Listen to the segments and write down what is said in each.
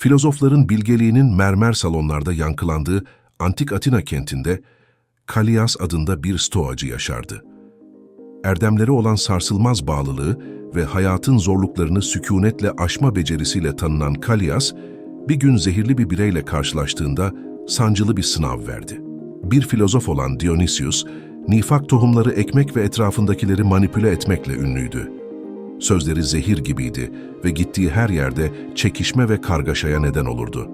Filozofların bilgeliğinin mermer salonlarda yankılandığı antik Atina kentinde Kalias adında bir stoacı yaşardı. Erdemleri olan sarsılmaz bağlılığı ve hayatın zorluklarını sükunetle aşma becerisiyle tanınan Kalias, bir gün zehirli bir bireyle karşılaştığında sancılı bir sınav verdi. Bir filozof olan Dionysius, nifak tohumları ekmek ve etrafındakileri manipüle etmekle ünlüydü. Sözleri zehir gibiydi ve gittiği her yerde çekişme ve kargaşaya neden olurdu.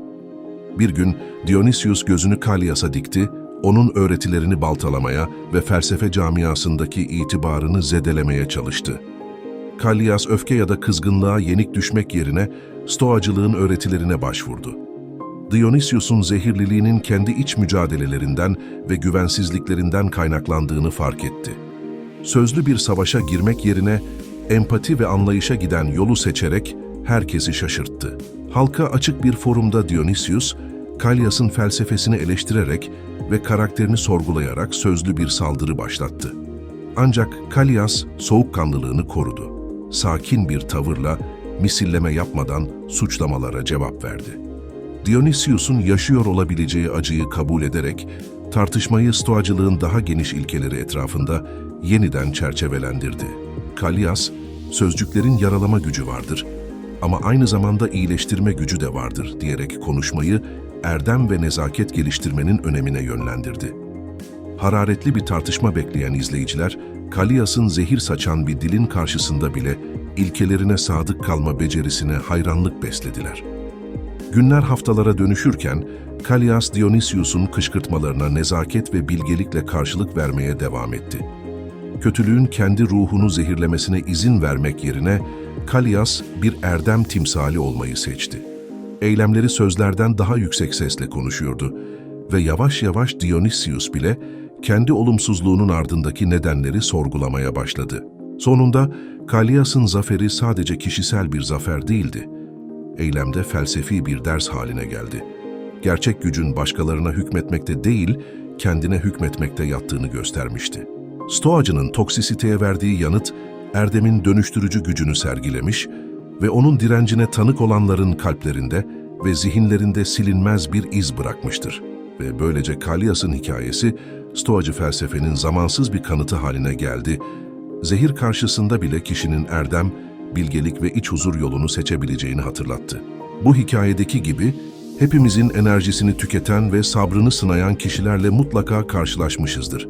Bir gün Dionysius gözünü Kalias'a dikti, onun öğretilerini baltalamaya ve felsefe camiasındaki itibarını zedelemeye çalıştı. Kallias öfke ya da kızgınlığa yenik düşmek yerine stoacılığın öğretilerine başvurdu. Dionysius'un zehirliliğinin kendi iç mücadelelerinden ve güvensizliklerinden kaynaklandığını fark etti. Sözlü bir savaşa girmek yerine empati ve anlayışa giden yolu seçerek herkesi şaşırttı. Halka açık bir forumda Dionysius, Kallias'ın felsefesini eleştirerek ve karakterini sorgulayarak sözlü bir saldırı başlattı. Ancak Kallias soğukkanlılığını korudu. Sakin bir tavırla misilleme yapmadan suçlamalara cevap verdi. Dionysius'un yaşıyor olabileceği acıyı kabul ederek tartışmayı stoacılığın daha geniş ilkeleri etrafında yeniden çerçevelendirdi. Kallias, sözcüklerin yaralama gücü vardır ama aynı zamanda iyileştirme gücü de vardır diyerek konuşmayı erdem ve nezaket geliştirmenin önemine yönlendirdi. Hararetli bir tartışma bekleyen izleyiciler, Kallias'ın zehir saçan bir dilin karşısında bile ilkelerine sadık kalma becerisine hayranlık beslediler. Günler haftalara dönüşürken, Kallias Dionysius'un kışkırtmalarına nezaket ve bilgelikle karşılık vermeye devam etti. Kötülüğün kendi ruhunu zehirlemesine izin vermek yerine, Kallias bir erdem timsali olmayı seçti. Eylemleri sözlerden daha yüksek sesle konuşuyordu ve yavaş yavaş Dionysius bile kendi olumsuzluğunun ardındaki nedenleri sorgulamaya başladı. Sonunda Kallias'ın zaferi sadece kişisel bir zafer değildi. Eylemde felsefi bir ders haline geldi. Gerçek gücün başkalarına hükmetmekte değil, kendine hükmetmekte yattığını göstermişti. Stoacının toksisiteye verdiği yanıt, Erdem'in dönüştürücü gücünü sergilemiş ve onun direncine tanık olanların kalplerinde ve zihinlerinde silinmez bir iz bırakmıştır. Ve böylece Kallias'ın hikayesi, Stoacı felsefenin zamansız bir kanıtı haline geldi. Zehir karşısında bile kişinin erdem, bilgelik ve iç huzur yolunu seçebileceğini hatırlattı. Bu hikayedeki gibi, hepimizin enerjisini tüketen ve sabrını sınayan kişilerle mutlaka karşılaşmışızdır.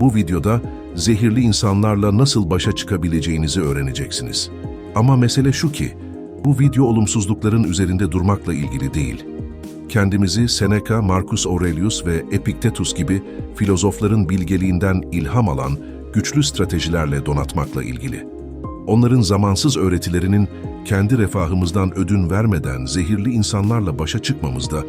Bu videoda zehirli insanlarla nasıl başa çıkabileceğinizi öğreneceksiniz. Ama mesele şu ki, bu video olumsuzlukların üzerinde durmakla ilgili değil. Kendimizi Seneca, Marcus Aurelius ve Epiktetus gibi filozofların bilgeliğinden ilham alan güçlü stratejilerle donatmakla ilgili. Onların zamansız öğretilerinin kendi refahımızdan ödün vermeden zehirli insanlarla başa çıkmamızda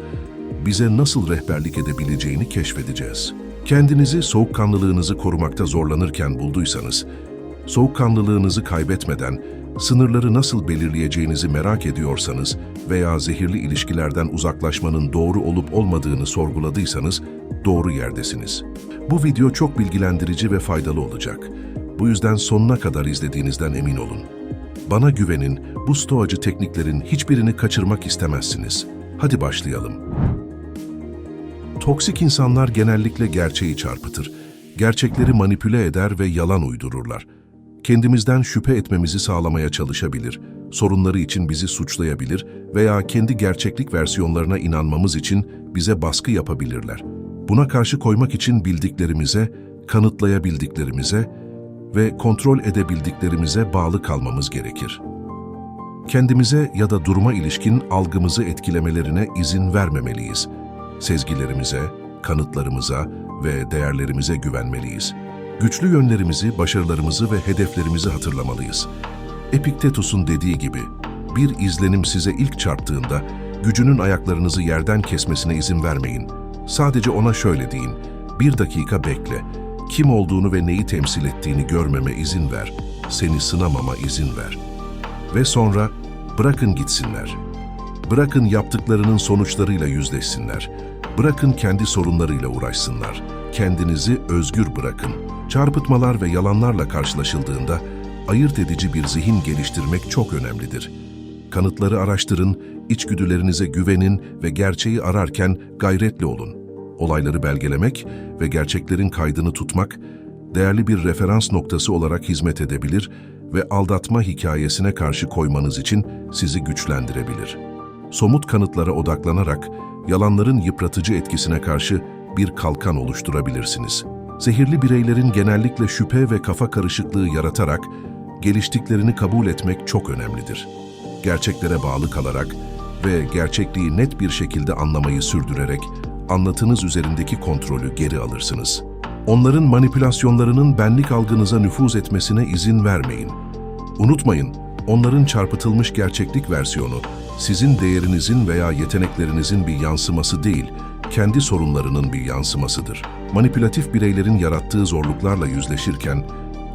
bize nasıl rehberlik edebileceğini keşfedeceğiz. Kendinizi soğukkanlılığınızı korumakta zorlanırken bulduysanız, soğukkanlılığınızı kaybetmeden sınırları nasıl belirleyeceğinizi merak ediyorsanız veya zehirli ilişkilerden uzaklaşmanın doğru olup olmadığını sorguladıysanız doğru yerdesiniz. Bu video çok bilgilendirici ve faydalı olacak. Bu yüzden sonuna kadar izlediğinizden emin olun. Bana güvenin, bu stoacı tekniklerin hiçbirini kaçırmak istemezsiniz. Hadi başlayalım. Toksik insanlar genellikle gerçeği çarpıtır. Gerçekleri manipüle eder ve yalan uydururlar. Kendimizden şüphe etmemizi sağlamaya çalışabilir, sorunları için bizi suçlayabilir veya kendi gerçeklik versiyonlarına inanmamız için bize baskı yapabilirler. Buna karşı koymak için bildiklerimize, kanıtlayabildiklerimize ve kontrol edebildiklerimize bağlı kalmamız gerekir. Kendimize ya da duruma ilişkin algımızı etkilemelerine izin vermemeliyiz. Sezgilerimize, kanıtlarımıza ve değerlerimize güvenmeliyiz. Güçlü yönlerimizi, başarılarımızı ve hedeflerimizi hatırlamalıyız. Epiktetus'un dediği gibi, bir izlenim size ilk çarptığında gücünün ayaklarınızı yerden kesmesine izin vermeyin. Sadece ona şöyle deyin, bir dakika bekle, kim olduğunu ve neyi temsil ettiğini görmeme izin ver, seni sınamama izin ver. Ve sonra bırakın gitsinler. Bırakın yaptıklarının sonuçlarıyla yüzleşsinler. Bırakın kendi sorunlarıyla uğraşsınlar. Kendinizi özgür bırakın. Çarpıtmalar ve yalanlarla karşılaşıldığında ayırt edici bir zihin geliştirmek çok önemlidir. Kanıtları araştırın, içgüdülerinize güvenin ve gerçeği ararken gayretli olun. Olayları belgelemek ve gerçeklerin kaydını tutmak, değerli bir referans noktası olarak hizmet edebilir ve aldatma hikayesine karşı koymanız için sizi güçlendirebilir. Somut kanıtlara odaklanarak yalanların yıpratıcı etkisine karşı bir kalkan oluşturabilirsiniz. Zehirli bireylerin genellikle şüphe ve kafa karışıklığı yaratarak geliştiklerini kabul etmek çok önemlidir. Gerçeklere bağlı kalarak ve gerçekliği net bir şekilde anlamayı sürdürerek anlatınız üzerindeki kontrolü geri alırsınız. Onların manipülasyonlarının benlik algınıza nüfuz etmesine izin vermeyin. Unutmayın, onların çarpıtılmış gerçeklik versiyonu sizin değerinizin veya yeteneklerinizin bir yansıması değil, kendi sorunlarının bir yansımasıdır. Manipülatif bireylerin yarattığı zorluklarla yüzleşirken,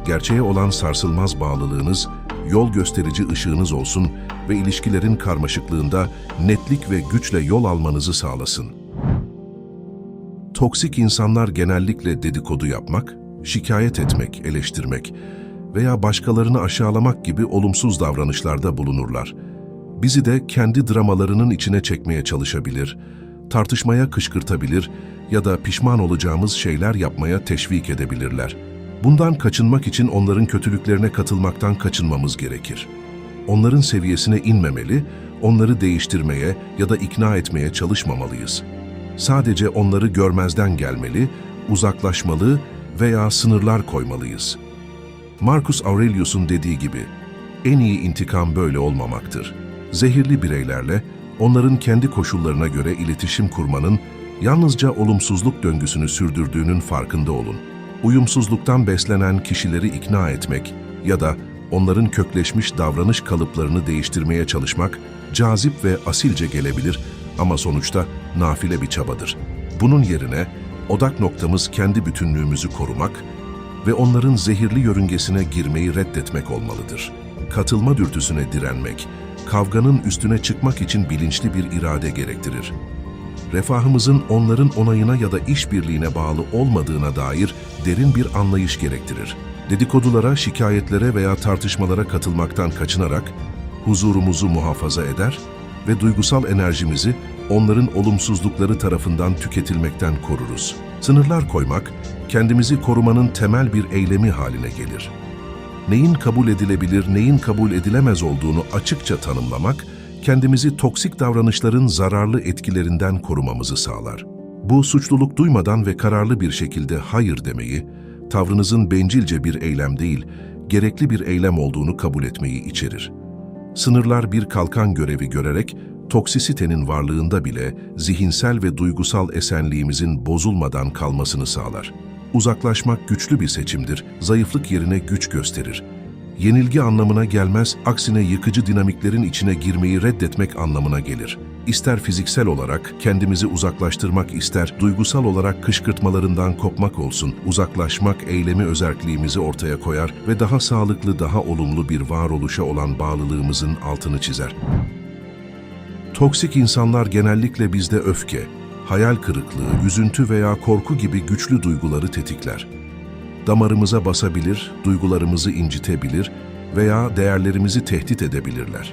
gerçeğe olan sarsılmaz bağlılığınız, yol gösterici ışığınız olsun ve ilişkilerin karmaşıklığında netlik ve güçle yol almanızı sağlasın. Toksik insanlar genellikle dedikodu yapmak, şikayet etmek, eleştirmek veya başkalarını aşağılamak gibi olumsuz davranışlarda bulunurlar. Bizi de kendi dramalarının içine çekmeye çalışabilir, tartışmaya kışkırtabilir ya da pişman olacağımız şeyler yapmaya teşvik edebilirler. Bundan kaçınmak için onların kötülüklerine katılmaktan kaçınmamız gerekir. Onların seviyesine inmemeli, onları değiştirmeye ya da ikna etmeye çalışmamalıyız. Sadece onları görmezden gelmeli, uzaklaşmalı veya sınırlar koymalıyız. Marcus Aurelius'un dediği gibi, en iyi intikam böyle olmamaktır. Zehirli bireylerle, onların kendi koşullarına göre iletişim kurmanın yalnızca olumsuzluk döngüsünü sürdürdüğünün farkında olun. Uyumsuzluktan beslenen kişileri ikna etmek ya da onların kökleşmiş davranış kalıplarını değiştirmeye çalışmak cazip ve asilce gelebilir ama sonuçta nafile bir çabadır. Bunun yerine odak noktamız kendi bütünlüğümüzü korumak ve onların zehirli yörüngesine girmeyi reddetmek olmalıdır. Katılma dürtüsüne direnmek, kavganın üstüne çıkmak için bilinçli bir irade gerektirir. Refahımızın onların onayına ya da işbirliğine bağlı olmadığına dair derin bir anlayış gerektirir. Dedikodulara, şikayetlere veya tartışmalara katılmaktan kaçınarak huzurumuzu muhafaza eder ve duygusal enerjimizi onların olumsuzlukları tarafından tüketilmekten koruruz. Sınırlar koymak, kendimizi korumanın temel bir eylemi haline gelir. Neyin kabul edilebilir, neyin kabul edilemez olduğunu açıkça tanımlamak, kendimizi toksik davranışların zararlı etkilerinden korumamızı sağlar. Bu suçluluk duymadan ve kararlı bir şekilde hayır demeyi, tavrınızın bencilce bir eylem değil, gerekli bir eylem olduğunu kabul etmeyi içerir. Sınırlar bir kalkan görevi görerek, toksisitenin varlığında bile zihinsel ve duygusal esenliğimizin bozulmadan kalmasını sağlar. Uzaklaşmak güçlü bir seçimdir, zayıflık yerine güç gösterir. Yenilgi anlamına gelmez, aksine yıkıcı dinamiklerin içine girmeyi reddetmek anlamına gelir. İster fiziksel olarak kendimizi uzaklaştırmak ister, duygusal olarak kışkırtmalarından kopmak olsun, uzaklaşmak eylemi özerkliğimizi ortaya koyar ve daha sağlıklı, daha olumlu bir varoluşa olan bağlılığımızın altını çizer. Toksik insanlar genellikle bizde öfke, hayal kırıklığı, üzüntü veya korku gibi güçlü duyguları tetikler. Damarımıza basabilir, duygularımızı incitebilir veya değerlerimizi tehdit edebilirler.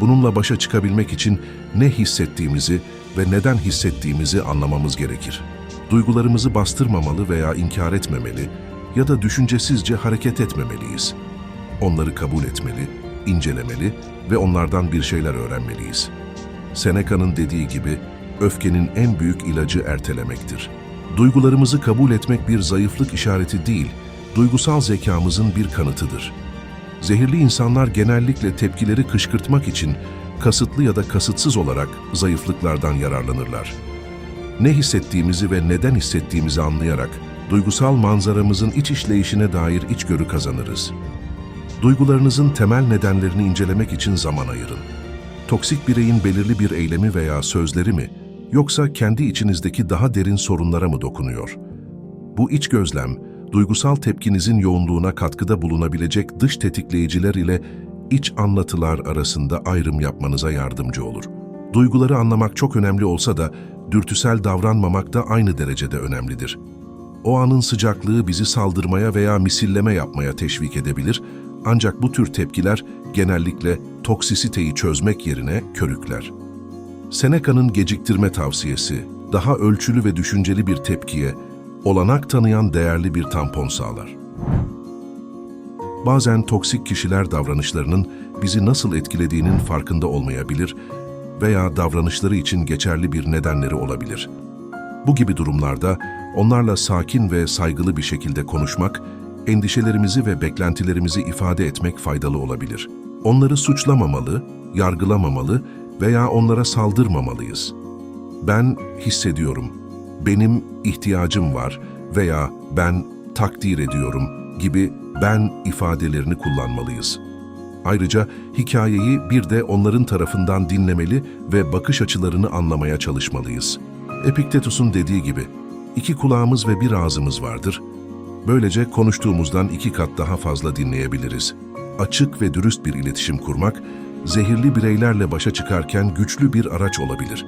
Bununla başa çıkabilmek için ne hissettiğimizi ve neden hissettiğimizi anlamamız gerekir. Duygularımızı bastırmamalı veya inkar etmemeli ya da düşüncesizce hareket etmemeliyiz. Onları kabul etmeli, incelemeli ve onlardan bir şeyler öğrenmeliyiz. Seneca'nın dediği gibi, öfkenin en büyük ilacı ertelemektir. Duygularımızı kabul etmek bir zayıflık işareti değil, duygusal zekamızın bir kanıtıdır. Zehirli insanlar genellikle tepkileri kışkırtmak için kasıtlı ya da kasıtsız olarak zayıflıklardan yararlanırlar. Ne hissettiğimizi ve neden hissettiğimizi anlayarak duygusal manzaramızın iç işleyişine dair içgörü kazanırız. Duygularınızın temel nedenlerini incelemek için zaman ayırın. Toksik bireyin belirli bir eylemi veya sözleri mi, yoksa kendi içinizdeki daha derin sorunlara mı dokunuyor? Bu iç gözlem, duygusal tepkinizin yoğunluğuna katkıda bulunabilecek dış tetikleyiciler ile iç anlatılar arasında ayrım yapmanıza yardımcı olur. Duyguları anlamak çok önemli olsa da dürtüsel davranmamak da aynı derecede önemlidir. O anın sıcaklığı bizi saldırmaya veya misilleme yapmaya teşvik edebilir ancak bu tür tepkiler genellikle toksisiteyi çözmek yerine körükler. Seneca'nın geciktirme tavsiyesi, daha ölçülü ve düşünceli bir tepkiye, olanak tanıyan değerli bir tampon sağlar. Bazen toksik kişiler davranışlarının bizi nasıl etkilediğinin farkında olmayabilir veya davranışları için geçerli bir nedenleri olabilir. Bu gibi durumlarda onlarla sakin ve saygılı bir şekilde konuşmak, endişelerimizi ve beklentilerimizi ifade etmek faydalı olabilir. Onları suçlamamalı, yargılamamalı veya onlara saldırmamalıyız. Ben hissediyorum, benim ihtiyacım var veya ben takdir ediyorum gibi ben ifadelerini kullanmalıyız. Ayrıca hikayeyi bir de onların tarafından dinlemeli ve bakış açılarını anlamaya çalışmalıyız. Epiktetus'un dediği gibi, iki kulağımız ve bir ağzımız vardır. Böylece konuştuğumuzdan iki kat daha fazla dinleyebiliriz. Açık ve dürüst bir iletişim kurmak, zehirli bireylerle başa çıkarken güçlü bir araç olabilir.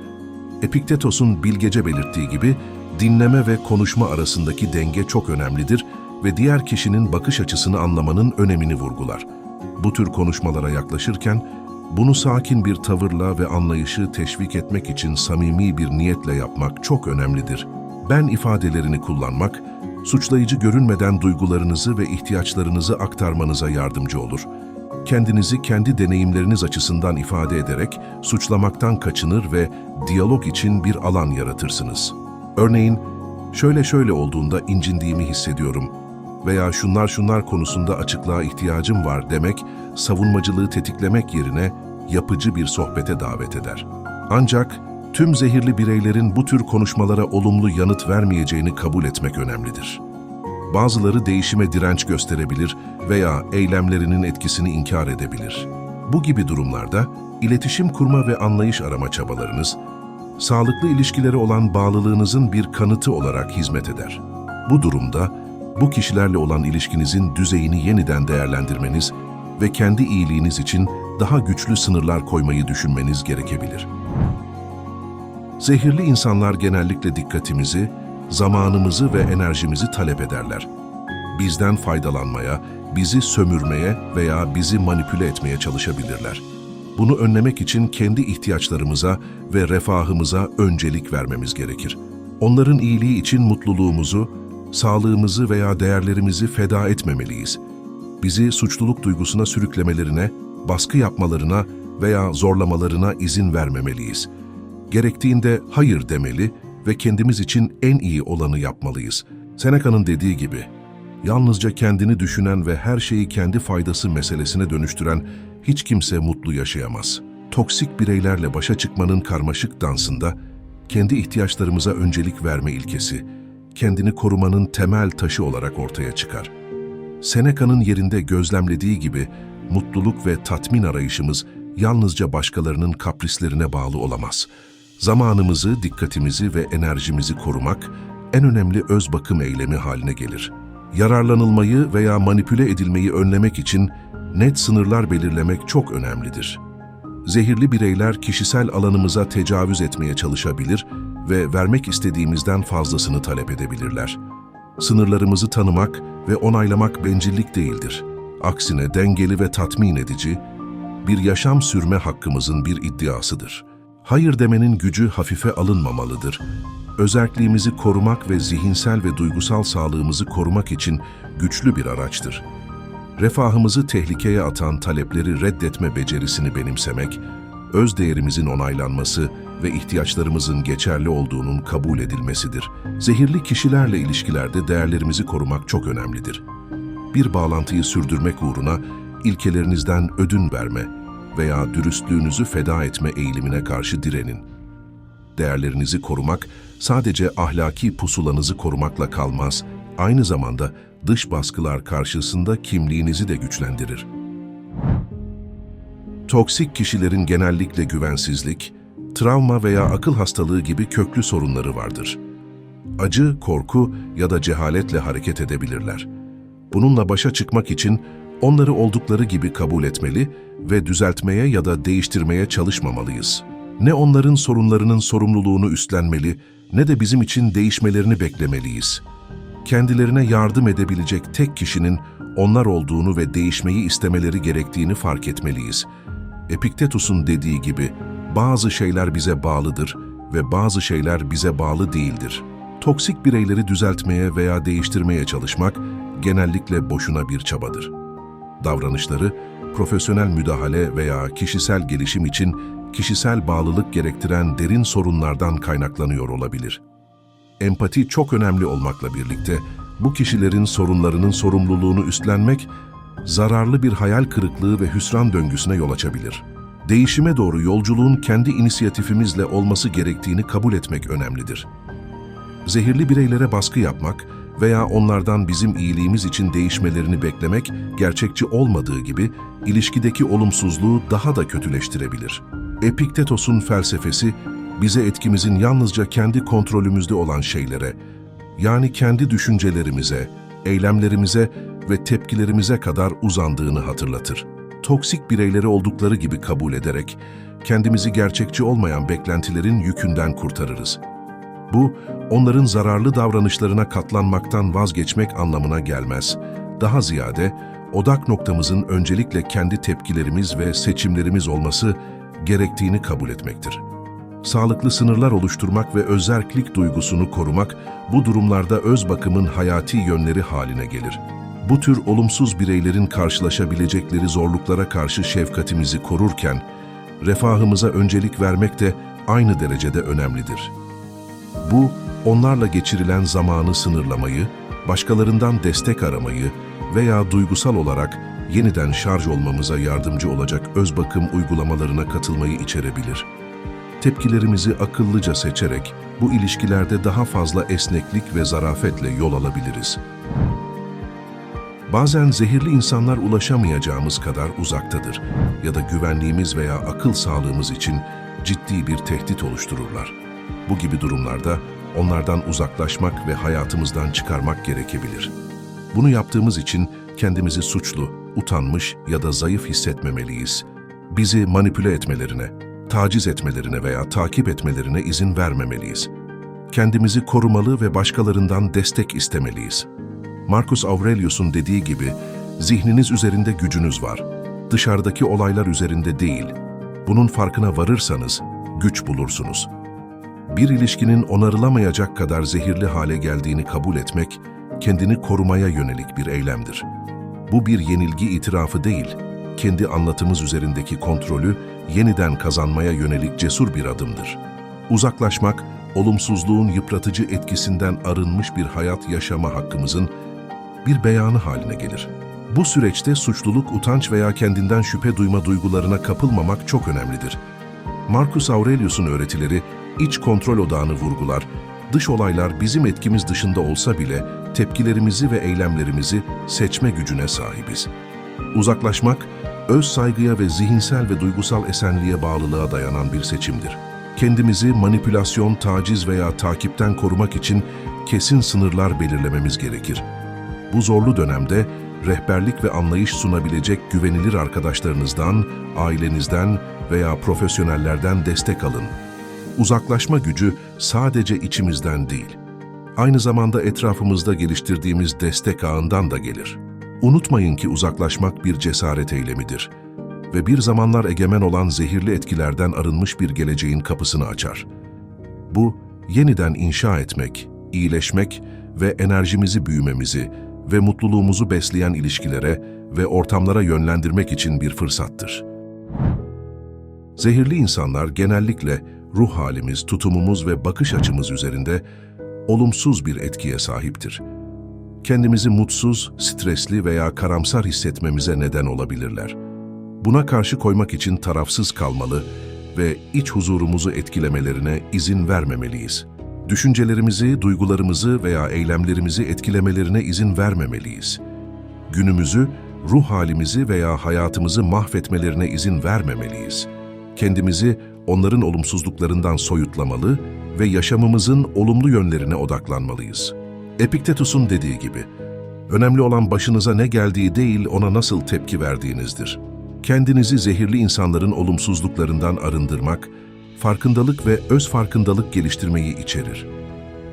Epiktetos'un bilgece belirttiği gibi, dinleme ve konuşma arasındaki denge çok önemlidir ve diğer kişinin bakış açısını anlamanın önemini vurgular. Bu tür konuşmalara yaklaşırken, bunu sakin bir tavırla ve anlayışı teşvik etmek için samimi bir niyetle yapmak çok önemlidir. Ben ifadelerini kullanmak, suçlayıcı görünmeden duygularınızı ve ihtiyaçlarınızı aktarmanıza yardımcı olur. Kendinizi kendi deneyimleriniz açısından ifade ederek suçlamaktan kaçınır ve diyalog için bir alan yaratırsınız. Örneğin, şöyle şöyle olduğunda incindiğimi hissediyorum veya şunlar şunlar konusunda açıklığa ihtiyacım var demek, savunmacılığı tetiklemek yerine yapıcı bir sohbete davet eder. Ancak tüm zehirli bireylerin bu tür konuşmalara olumlu yanıt vermeyeceğini kabul etmek önemlidir. Bazıları değişime direnç gösterebilir veya eylemlerinin etkisini inkar edebilir. Bu gibi durumlarda iletişim kurma ve anlayış arama çabalarınız, sağlıklı ilişkilere olan bağlılığınızın bir kanıtı olarak hizmet eder. Bu durumda bu kişilerle olan ilişkinizin düzeyini yeniden değerlendirmeniz ve kendi iyiliğiniz için daha güçlü sınırlar koymayı düşünmeniz gerekebilir. Zehirli insanlar genellikle dikkatimizi, zamanımızı ve enerjimizi talep ederler. Bizden faydalanmaya, bizi sömürmeye veya bizi manipüle etmeye çalışabilirler. Bunu önlemek için kendi ihtiyaçlarımıza ve refahımıza öncelik vermemiz gerekir. Onların iyiliği için mutluluğumuzu, sağlığımızı veya değerlerimizi feda etmemeliyiz. Bizi suçluluk duygusuna sürüklemelerine, baskı yapmalarına veya zorlamalarına izin vermemeliyiz. Gerektiğinde hayır demeli ve kendimiz için en iyi olanı yapmalıyız. Seneca'nın dediği gibi, yalnızca kendini düşünen ve her şeyi kendi faydası meselesine dönüştüren hiç kimse mutlu yaşayamaz. Toksik bireylerle başa çıkmanın karmaşık dansında, kendi ihtiyaçlarımıza öncelik verme ilkesi, kendini korumanın temel taşı olarak ortaya çıkar. Seneca'nın yerinde gözlemlediği gibi mutluluk ve tatmin arayışımız yalnızca başkalarının kaprislerine bağlı olamaz. Zamanımızı, dikkatimizi ve enerjimizi korumak en önemli öz bakım eylemi haline gelir. Yararlanılmayı veya manipüle edilmeyi önlemek için net sınırlar belirlemek çok önemlidir. Zehirli bireyler kişisel alanımıza tecavüz etmeye çalışabilir ve vermek istediğimizden fazlasını talep edebilirler. Sınırlarımızı tanımak ve onaylamak bencillik değildir. Aksine dengeli ve tatmin edici, bir yaşam sürme hakkımızın bir iddiasıdır. Hayır demenin gücü hafife alınmamalıdır. Özerkliğimizi korumak ve zihinsel ve duygusal sağlığımızı korumak için güçlü bir araçtır. Refahımızı tehlikeye atan talepleri reddetme becerisini benimsemek, öz değerimizin onaylanması ve ihtiyaçlarımızın geçerli olduğunun kabul edilmesidir. Zehirli kişilerle ilişkilerde değerlerimizi korumak çok önemlidir. Bir bağlantıyı sürdürmek uğruna ilkelerinizden ödün verme veya dürüstlüğünüzü feda etme eğilimine karşı direnin. Değerlerinizi korumak sadece ahlaki pusulanızı korumakla kalmaz, aynı zamanda dış baskılar karşısında kimliğinizi de güçlendirir. Toksik kişilerin genellikle güvensizlik, travma veya akıl hastalığı gibi köklü sorunları vardır. Acı, korku ya da cehaletle hareket edebilirler. Bununla başa çıkmak için onları oldukları gibi kabul etmeli ve düzeltmeye ya da değiştirmeye çalışmamalıyız. Ne onların sorunlarının sorumluluğunu üstlenmeli ne de bizim için değişmelerini beklemeliyiz. Kendilerine yardım edebilecek tek kişinin onlar olduğunu ve değişmeyi istemeleri gerektiğini fark etmeliyiz. Epiktetus'un dediği gibi bazı şeyler bize bağlıdır ve bazı şeyler bize bağlı değildir. Toksik bireyleri düzeltmeye veya değiştirmeye çalışmak genellikle boşuna bir çabadır. Davranışları profesyonel müdahale veya kişisel gelişim için kişisel bağlılık gerektiren derin sorunlardan kaynaklanıyor olabilir. Empati çok önemli olmakla birlikte bu kişilerin sorunlarının sorumluluğunu üstlenmek zararlı bir hayal kırıklığı ve hüsran döngüsüne yol açabilir. Değişime doğru yolculuğun kendi inisiyatifimizle olması gerektiğini kabul etmek önemlidir. Zehirli bireylere baskı yapmak veya onlardan bizim iyiliğimiz için değişmelerini beklemek gerçekçi olmadığı gibi ilişkideki olumsuzluğu daha da kötüleştirebilir. Epiktetos'un felsefesi bize etkimizin yalnızca kendi kontrolümüzde olan şeylere, yani kendi düşüncelerimize, eylemlerimize ve tepkilerimize kadar uzandığını hatırlatır. Toksik bireyleri oldukları gibi kabul ederek kendimizi gerçekçi olmayan beklentilerin yükünden kurtarırız. Bu, onların zararlı davranışlarına katlanmaktan vazgeçmek anlamına gelmez. Daha ziyade, odak noktamızın öncelikle kendi tepkilerimiz ve seçimlerimiz olması gerektiğini kabul etmektir. Sağlıklı sınırlar oluşturmak ve özerklik duygusunu korumak, bu durumlarda öz bakımın hayati yönleri haline gelir. Bu tür olumsuz bireylerin karşılaşabilecekleri zorluklara karşı şefkatimizi korurken, refahımıza öncelik vermek de aynı derecede önemlidir. Bu, onlarla geçirilen zamanı sınırlamayı, başkalarından destek aramayı veya duygusal olarak yeniden şarj olmamıza yardımcı olacak öz bakım uygulamalarına katılmayı içerebilir. Tepkilerimizi akıllıca seçerek bu ilişkilerde daha fazla esneklik ve zarafetle yol alabiliriz. Bazen zehirli insanlar ulaşamayacağımız kadar uzaktadır ya da güvenliğimiz veya akıl sağlığımız için ciddi bir tehdit oluştururlar. Bu gibi durumlarda onlardan uzaklaşmak ve hayatımızdan çıkarmak gerekebilir. Bunu yaptığımız için kendimizi suçlu, utanmış ya da zayıf hissetmemeliyiz. Bizi manipüle etmelerine, taciz etmelerine veya takip etmelerine izin vermemeliyiz. Kendimizi korumalı ve başkalarından destek istemeliyiz. Marcus Aurelius'un dediği gibi, zihniniz üzerinde gücünüz var. Dışarıdaki olaylar üzerinde değil. Bunun farkına varırsanız güç bulursunuz. Bir ilişkinin onarılamayacak kadar zehirli hale geldiğini kabul etmek, kendini korumaya yönelik bir eylemdir. Bu bir yenilgi itirafı değil, kendi anlatımız üzerindeki kontrolü yeniden kazanmaya yönelik cesur bir adımdır. Uzaklaşmak, olumsuzluğun yıpratıcı etkisinden arınmış bir hayat yaşama hakkımızın bir beyanı haline gelir. Bu süreçte suçluluk, utanç veya kendinden şüphe duyma duygularına kapılmamak çok önemlidir. Marcus Aurelius'un öğretileri iç kontrol odağını vurgular, dış olaylar bizim etkimiz dışında olsa bile tepkilerimizi ve eylemlerimizi seçme gücüne sahibiz. Uzaklaşmak, öz saygıya ve zihinsel ve duygusal esenliğe bağlılığa dayanan bir seçimdir. Kendimizi manipülasyon, taciz veya takipten korumak için kesin sınırlar belirlememiz gerekir. Bu zorlu dönemde rehberlik ve anlayış sunabilecek güvenilir arkadaşlarınızdan, ailenizden veya profesyonellerden destek alın. Uzaklaşma gücü sadece içimizden değil, aynı zamanda etrafımızda geliştirdiğimiz destek ağından da gelir. Unutmayın ki uzaklaşmak bir cesaret eylemidir ve bir zamanlar egemen olan zehirli etkilerden arınmış bir geleceğin kapısını açar. Bu, yeniden inşa etmek, iyileşmek ve enerjimizi büyümemizi ve mutluluğumuzu besleyen ilişkilere ve ortamlara yönlendirmek için bir fırsattır. Zehirli insanlar genellikle ruh halimiz, tutumumuz ve bakış açımız üzerinde olumsuz bir etkiye sahiptir. Kendimizi mutsuz, stresli veya karamsar hissetmemize neden olabilirler. Buna karşı koymak için tarafsız kalmalı ve iç huzurumuzu etkilemelerine izin vermemeliyiz. Düşüncelerimizi, duygularımızı veya eylemlerimizi etkilemelerine izin vermemeliyiz. Günümüzü, ruh halimizi veya hayatımızı mahvetmelerine izin vermemeliyiz. Kendimizi onların olumsuzluklarından soyutlamalı ve yaşamımızın olumlu yönlerine odaklanmalıyız. Epiktetus'un dediği gibi, önemli olan başınıza ne geldiği değil ona nasıl tepki verdiğinizdir. Kendinizi zehirli insanların olumsuzluklarından arındırmak, farkındalık ve öz farkındalık geliştirmeyi içerir.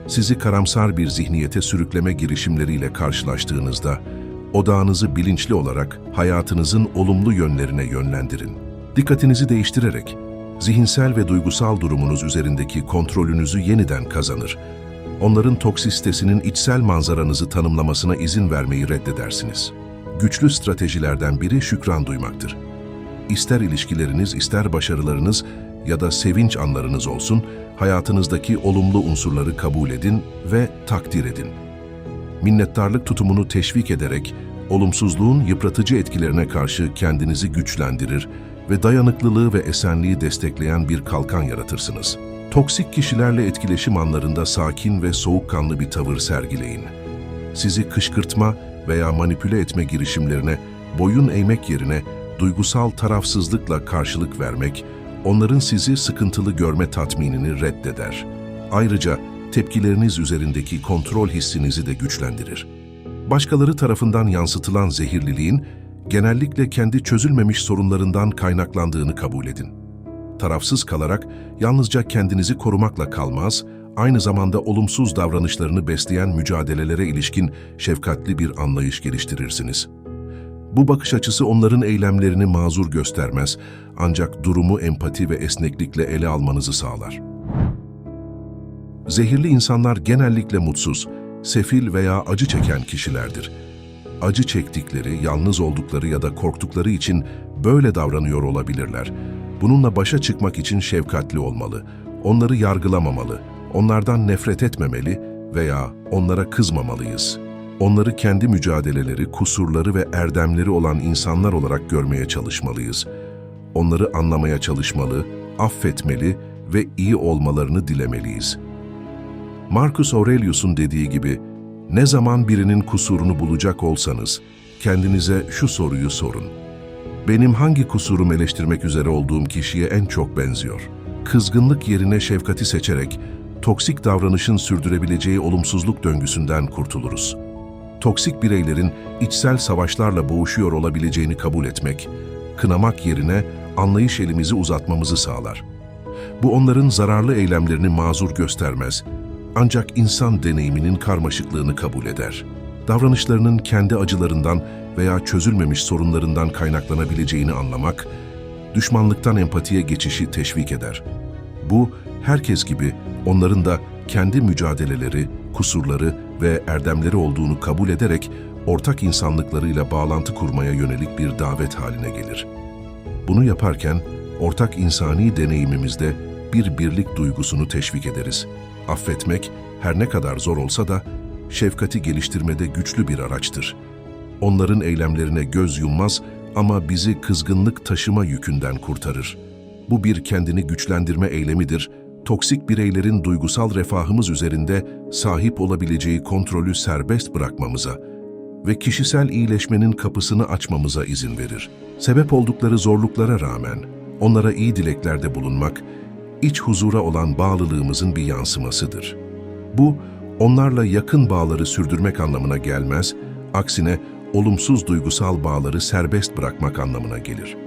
Sizi karamsar bir zihniyete sürükleme girişimleriyle karşılaştığınızda, odağınızı bilinçli olarak hayatınızın olumlu yönlerine yönlendirin. Dikkatinizi değiştirerek, zihinsel ve duygusal durumunuz üzerindeki kontrolünüzü yeniden kazanır. Onların toksistesinin içsel manzaranızı tanımlamasına izin vermeyi reddedersiniz. Güçlü stratejilerden biri şükran duymaktır. İster ilişkileriniz, ister başarılarınız ya da sevinç anlarınız olsun, hayatınızdaki olumlu unsurları kabul edin ve takdir edin. Minnettarlık tutumunu teşvik ederek, olumsuzluğun yıpratıcı etkilerine karşı kendinizi güçlendirir ve dayanıklılığı ve esenliği destekleyen bir kalkan yaratırsınız. Toksik kişilerle etkileşim anlarında sakin ve soğukkanlı bir tavır sergileyin. Sizi kışkırtma veya manipüle etme girişimlerine boyun eğmek yerine duygusal tarafsızlıkla karşılık vermek, onların sizi sıkıntılı görme tatminini reddeder. Ayrıca tepkileriniz üzerindeki kontrol hissinizi de güçlendirir. Başkaları tarafından yansıtılan zehirliliğin genellikle kendi çözülmemiş sorunlarından kaynaklandığını kabul edin. Tarafsız kalarak yalnızca kendinizi korumakla kalmaz, aynı zamanda olumsuz davranışlarını besleyen mücadelelere ilişkin şefkatli bir anlayış geliştirirsiniz. Bu bakış açısı onların eylemlerini mazur göstermez, ancak durumu empati ve esneklikle ele almanızı sağlar. Zehirli insanlar genellikle mutsuz, sefil veya acı çeken kişilerdir. Acı çektikleri, yalnız oldukları ya da korktukları için böyle davranıyor olabilirler. Bununla başa çıkmak için şefkatli olmalı, onları yargılamamalı, onlardan nefret etmemeli veya onlara kızmamalıyız. Onları kendi mücadeleleri, kusurları ve erdemleri olan insanlar olarak görmeye çalışmalıyız. Onları anlamaya çalışmalı, affetmeli ve iyi olmalarını dilemeliyiz.'' Marcus Aurelius'un dediği gibi, ne zaman birinin kusurunu bulacak olsanız, kendinize şu soruyu sorun. Benim hangi kusurum eleştirmek üzere olduğum kişiye en çok benziyor? Kızgınlık yerine şefkati seçerek, toksik davranışın sürdürebileceği olumsuzluk döngüsünden kurtuluruz. Toksik bireylerin içsel savaşlarla boğuşuyor olabileceğini kabul etmek, kınamak yerine anlayış elimizi uzatmamızı sağlar. Bu onların zararlı eylemlerini mazur göstermez, ancak insan deneyiminin karmaşıklığını kabul eder. Davranışlarının kendi acılarından veya çözülmemiş sorunlarından kaynaklanabileceğini anlamak, düşmanlıktan empatiye geçişi teşvik eder. Bu, herkes gibi onların da kendi mücadeleleri, kusurları ve erdemleri olduğunu kabul ederek ortak insanlıklarıyla bağlantı kurmaya yönelik bir davet haline gelir. Bunu yaparken ortak insani deneyimimizde bir birlik duygusunu teşvik ederiz. Affetmek her ne kadar zor olsa da şefkati geliştirmede güçlü bir araçtır. Onların eylemlerine göz yummaz ama bizi kızgınlık taşıma yükünden kurtarır. Bu bir kendini güçlendirme eylemidir. Toksik bireylerin duygusal refahımız üzerinde sahip olabileceği kontrolü serbest bırakmamıza ve kişisel iyileşmenin kapısını açmamıza izin verir. Sebep oldukları zorluklara rağmen onlara iyi dileklerde bulunmak iç huzura olan bağlılığımızın bir yansımasıdır. Bu, onlarla yakın bağları sürdürmek anlamına gelmez, aksine olumsuz duygusal bağları serbest bırakmak anlamına gelir.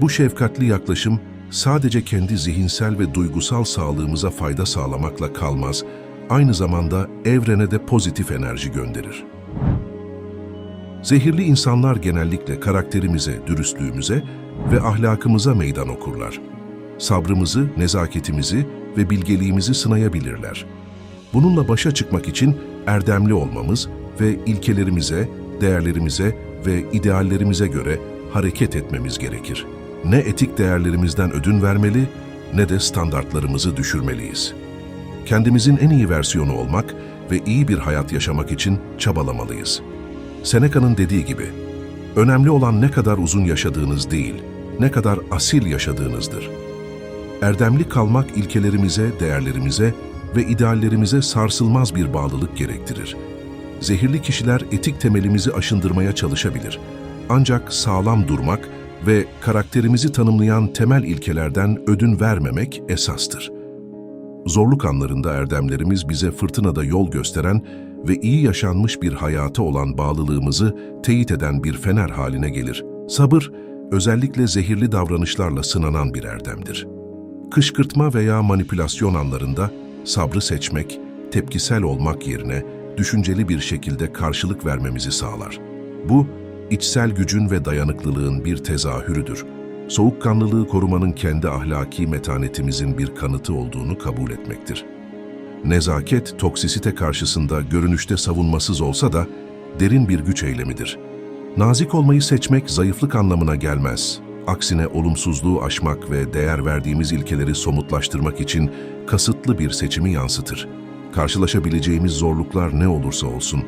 Bu şefkatli yaklaşım sadece kendi zihinsel ve duygusal sağlığımıza fayda sağlamakla kalmaz, aynı zamanda evrene de pozitif enerji gönderir. Zehirli insanlar genellikle karakterimize, dürüstlüğümüze ve ahlakımıza meydan okurlar sabrımızı, nezaketimizi ve bilgeliğimizi sınayabilirler. Bununla başa çıkmak için erdemli olmamız ve ilkelerimize, değerlerimize ve ideallerimize göre hareket etmemiz gerekir. Ne etik değerlerimizden ödün vermeli ne de standartlarımızı düşürmeliyiz. Kendimizin en iyi versiyonu olmak ve iyi bir hayat yaşamak için çabalamalıyız. Seneca'nın dediği gibi, önemli olan ne kadar uzun yaşadığınız değil, ne kadar asil yaşadığınızdır. Erdemli kalmak ilkelerimize, değerlerimize ve ideallerimize sarsılmaz bir bağlılık gerektirir. Zehirli kişiler etik temelimizi aşındırmaya çalışabilir. Ancak sağlam durmak ve karakterimizi tanımlayan temel ilkelerden ödün vermemek esastır. Zorluk anlarında erdemlerimiz bize fırtınada yol gösteren ve iyi yaşanmış bir hayata olan bağlılığımızı teyit eden bir fener haline gelir. Sabır, özellikle zehirli davranışlarla sınanan bir erdemdir. Kışkırtma veya manipülasyon anlarında sabrı seçmek, tepkisel olmak yerine düşünceli bir şekilde karşılık vermemizi sağlar. Bu, içsel gücün ve dayanıklılığın bir tezahürüdür. soğukkanlılığı korumanın kendi ahlaki metanetimizin bir kanıtı olduğunu kabul etmektir. Nezaket, toksisite karşısında görünüşte savunmasız olsa da derin bir güç eylemidir. Nazik olmayı seçmek zayıflık anlamına gelmez. Aksine olumsuzluğu aşmak ve değer verdiğimiz ilkeleri somutlaştırmak için kasıtlı bir seçimi yansıtır. Karşılaşabileceğimiz zorluklar ne olursa olsun,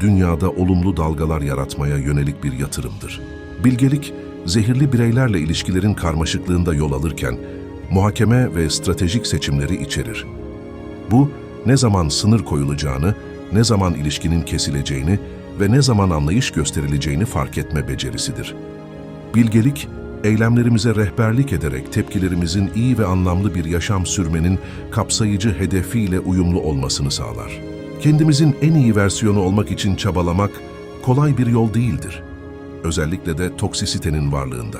dünyada olumlu dalgalar yaratmaya yönelik bir yatırımdır. Bilgelik, zehirli bireylerle ilişkilerin karmaşıklığında yol alırken, muhakeme ve stratejik seçimleri içerir. Bu, ne zaman sınır koyulacağını, ne zaman ilişkinin kesileceğini ve ne zaman anlayış gösterileceğini fark etme becerisidir. Bilgelik, eylemlerimize rehberlik ederek tepkilerimizin iyi ve anlamlı bir yaşam sürmenin kapsayıcı hedefiyle uyumlu olmasını sağlar. Kendimizin en iyi versiyonu olmak için çabalamak kolay bir yol değildir. Özellikle de toksisitenin varlığında.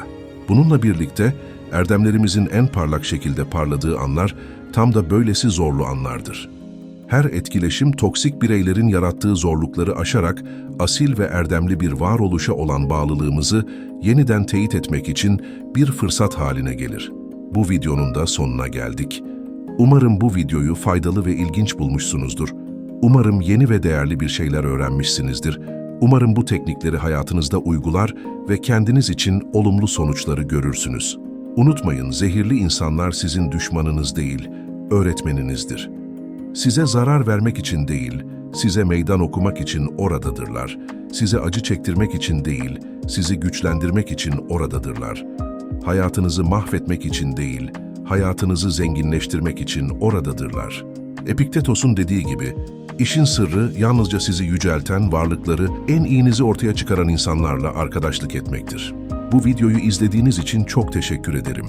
Bununla birlikte erdemlerimizin en parlak şekilde parladığı anlar tam da böylesi zorlu anlardır. Her etkileşim toksik bireylerin yarattığı zorlukları aşarak asil ve erdemli bir varoluşa olan bağlılığımızı yeniden teyit etmek için bir fırsat haline gelir. Bu videonun da sonuna geldik. Umarım bu videoyu faydalı ve ilginç bulmuşsunuzdur. Umarım yeni ve değerli bir şeyler öğrenmişsinizdir. Umarım bu teknikleri hayatınızda uygular ve kendiniz için olumlu sonuçları görürsünüz. Unutmayın, zehirli insanlar sizin düşmanınız değil, öğretmeninizdir. Size zarar vermek için değil, size meydan okumak için oradadırlar. Size acı çektirmek için değil, sizi güçlendirmek için oradadırlar. Hayatınızı mahvetmek için değil, hayatınızı zenginleştirmek için oradadırlar. Epiktetos'un dediği gibi, işin sırrı yalnızca sizi yücelten varlıkları, en iyinizi ortaya çıkaran insanlarla arkadaşlık etmektir. Bu videoyu izlediğiniz için çok teşekkür ederim.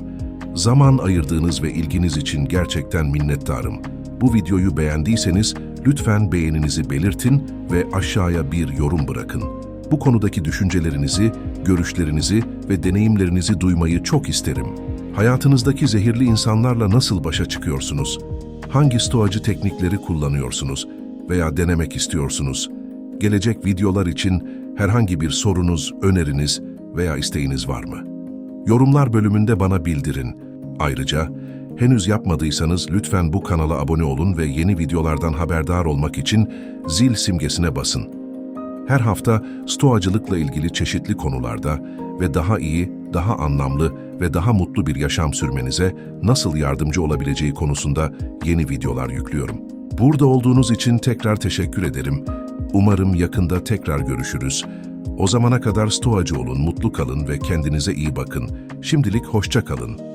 Zaman ayırdığınız ve ilginiz için gerçekten minnettarım. Bu videoyu beğendiyseniz lütfen beğeninizi belirtin ve aşağıya bir yorum bırakın. Bu konudaki düşüncelerinizi, görüşlerinizi ve deneyimlerinizi duymayı çok isterim. Hayatınızdaki zehirli insanlarla nasıl başa çıkıyorsunuz? Hangi stoacı teknikleri kullanıyorsunuz veya denemek istiyorsunuz? Gelecek videolar için herhangi bir sorunuz, öneriniz veya isteğiniz var mı? Yorumlar bölümünde bana bildirin. Ayrıca henüz yapmadıysanız lütfen bu kanala abone olun ve yeni videolardan haberdar olmak için zil simgesine basın. Her hafta stoacılıkla ilgili çeşitli konularda ve daha iyi, daha anlamlı ve daha mutlu bir yaşam sürmenize nasıl yardımcı olabileceği konusunda yeni videolar yüklüyorum. Burada olduğunuz için tekrar teşekkür ederim. Umarım yakında tekrar görüşürüz. O zamana kadar stoacı olun, mutlu kalın ve kendinize iyi bakın. Şimdilik hoşça kalın.